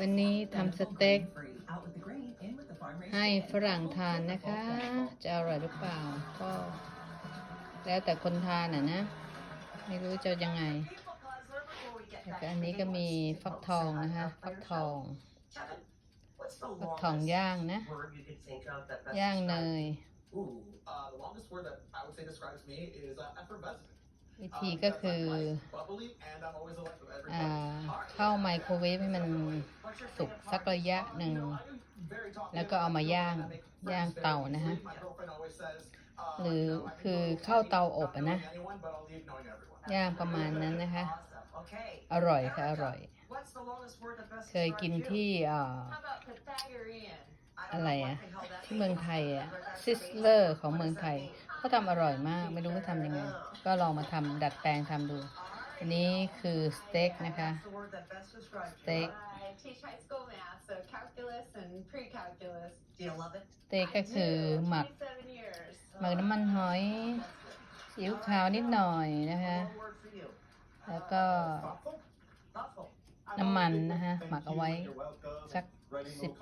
วันนี้ทำสเต็กให้ฝรั่งทานนะคะ จะอร่อยหรือเปล่า ก็ แล้วแต่คนทานอะนะ ไม่รู้จะยังไงแต่อันนี้ก็มีฟักทองนะคะ ฟักทอง ฟักทองย่างนะ ย่างเนย วิธีก็คือเข้าไมโครเวฟให้มันสุกสักระยะหนึ่ง แล้วก็เอามาย่าง ย่างเตานะฮะ หรือคือเข้าเตาอบนะ ย่างประมาณนั้นนะคะ อร่อยค่ะ อร่อย เคยกินที่อะไรอะที่เมืองไทยอะซิสเลอร์ของเมืองไทย เขาทำอร่อยมาก ไม่รู้ว่าทำยังไง ก็ลองมาทำดัดแปลงทำดู อันนี้คือสเต็กนะคะ That's the word that best describes you. Steak. I teach high school math, so calculus and pre-calculus. Do you love it? สเต็กก็คือหมัก27 years. หมักน้ำมันหอยซีอิ๊วขาวนิดหน่อยนะคะ One word for you. แล้วก็ Thoughtful? Thoughtful. น้ำมันนะคะหมักเอาไว้สักสิบ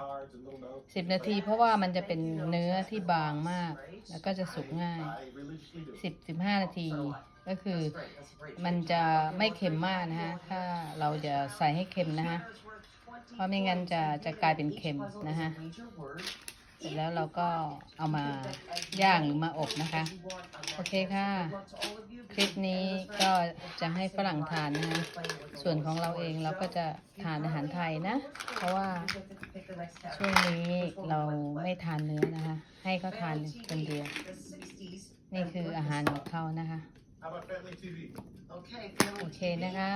สิบนาที เพราะว่ามันจะเป็นเนื้อที่บางมาก แล้วก็จะสุกง่ายสิบสิบห้านาที ก็คือมันจะไม่เค็มมากนะฮะ ถ้าเราจะใส่ให้เค็มนะฮะ เพราะไม่งั้นจะจะกลายเป็นเค็มนะฮะ สร็จแล้วเราก็เอามาย่างหรือมาอบนะคะ โอเคค่ะ คลิปนี้ก็จะให้ฝรั่งทานนะฮะส่วนของเราเองเราก็จะทานอาหารไทยนะ เพราะว่าช่วงนี้เราไม่ทานเนื้อนะคะ ให้เขาทานคนเดียว นี่คืออาหารของเขานะคะ How about family TV? Okay, โอเคนะคะ